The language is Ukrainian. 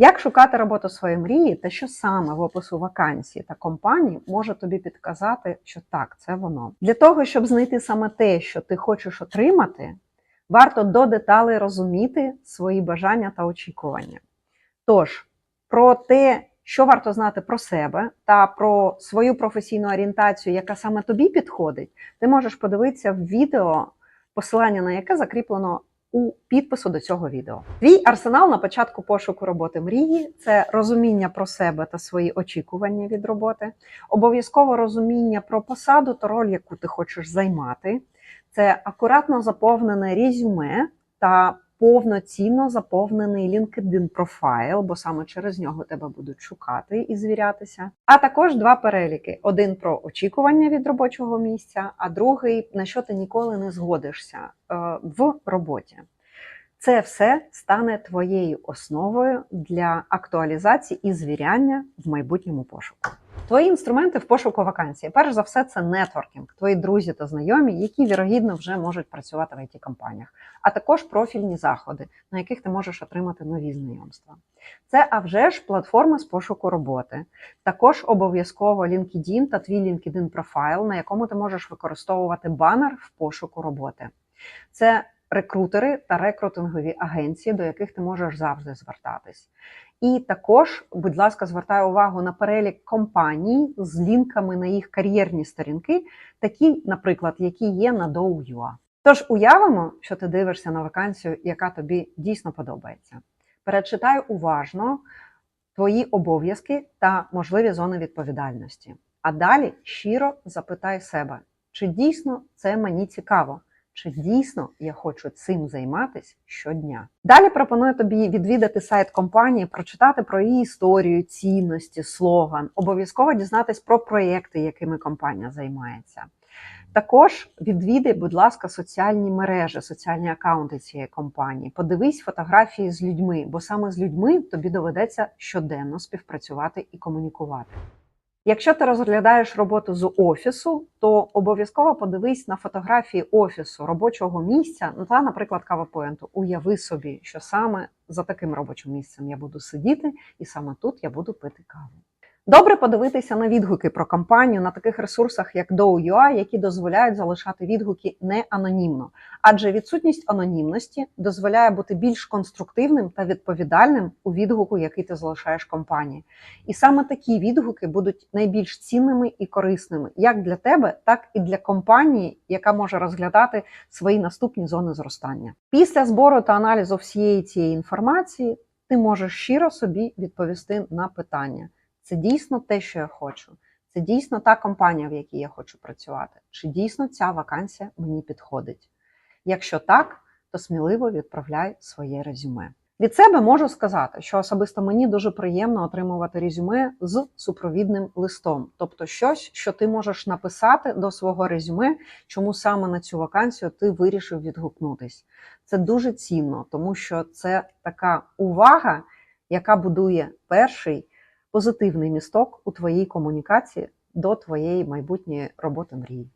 Як шукати роботу своєї мрії та що саме в опису вакансії та компанії може тобі підказати, що так, це воно. Для того, щоб знайти саме те, що ти хочеш отримати, варто до деталей розуміти свої бажання та очікування. Тож, про те, що варто знати про себе та про свою професійну орієнтацію, яка саме тобі підходить, ти можеш подивитися в відео, посилання на яке закріплено у підпису до цього відео. Твій арсенал на початку пошуку роботи мрії це розуміння про себе та свої очікування від роботи, обов'язково розуміння про посаду та роль, яку ти хочеш займати. Це акуратно заповнене резюме та повноцінно заповнений LinkedIn профайл, бо саме через нього тебе будуть шукати і звірятися. А також два переліки: один про очікування від робочого місця, а другий на що ти ніколи не згодишся е, в роботі. Це все стане твоєю основою для актуалізації і звіряння в майбутньому пошуку. Твої інструменти в пошуку вакансії. Перш за все, це нетворкінг, твої друзі та знайомі, які вірогідно вже можуть працювати в it компаніях а також профільні заходи, на яких ти можеш отримати нові знайомства. Це а вже ж платформа з пошуку роботи. Також обов'язково LinkedIn та твій LinkedIn профайл, на якому ти можеш використовувати банер в пошуку роботи. Це рекрутери та рекрутингові агенції, до яких ти можеш завжди звертатись. І також, будь ласка, звертаю увагу на перелік компаній з лінками на їх кар'єрні сторінки, такі, наприклад, які є на Dow.ua. Тож уявимо, що ти дивишся на вакансію, яка тобі дійсно подобається. Перечитай уважно твої обов'язки та можливі зони відповідальності. А далі щиро запитай себе, чи дійсно це мені цікаво, чи дійсно я хочу цим займатися щодня. Далі пропоную тобі відвідати сайт компанії, прочитати про її історію, цінності, слоган, обов'язково дізнатись про проєкти, якими компанія займається. Також відвідай, будь ласка, соціальні мережі, соціальні акаунти цієї компанії. Подивись фотографії з людьми, бо саме з людьми тобі доведеться щоденно співпрацювати і комунікувати. Якщо ти розглядаєш роботу з офісу, то обов'язково подивись на фотографії офісу робочого місця, ну та, наприклад, кавапоінту. Уяви собі, що саме за таким робочим місцем я буду сидіти, і саме тут я буду пити каву. Добре подивитися на відгуки про компанію на таких ресурсах, як Dow.ua, які дозволяють залишати відгуки не анонімно, адже відсутність анонімності дозволяє бути більш конструктивним та відповідальним у відгуку, який ти залишаєш компанії. І саме такі відгуки будуть найбільш цінними і корисними як для тебе, так і для компанії, яка може розглядати свої наступні зони зростання. Після збору та аналізу всієї цієї інформації ти можеш щиро собі відповісти на питання. Це дійсно те, що я хочу. Це дійсно та компанія, в якій я хочу працювати. Чи дійсно ця вакансія мені підходить? Якщо так, то сміливо відправляй своє резюме. Від себе можу сказати, що особисто мені дуже приємно отримувати резюме з супровідним листом, тобто щось, що ти можеш написати до свого резюме, чому саме на цю вакансію ти вирішив відгукнутись. Це дуже цінно, тому що це така увага, яка будує перший позитивний місток у твоїй комунікації до твоєї майбутньої роботи мрії.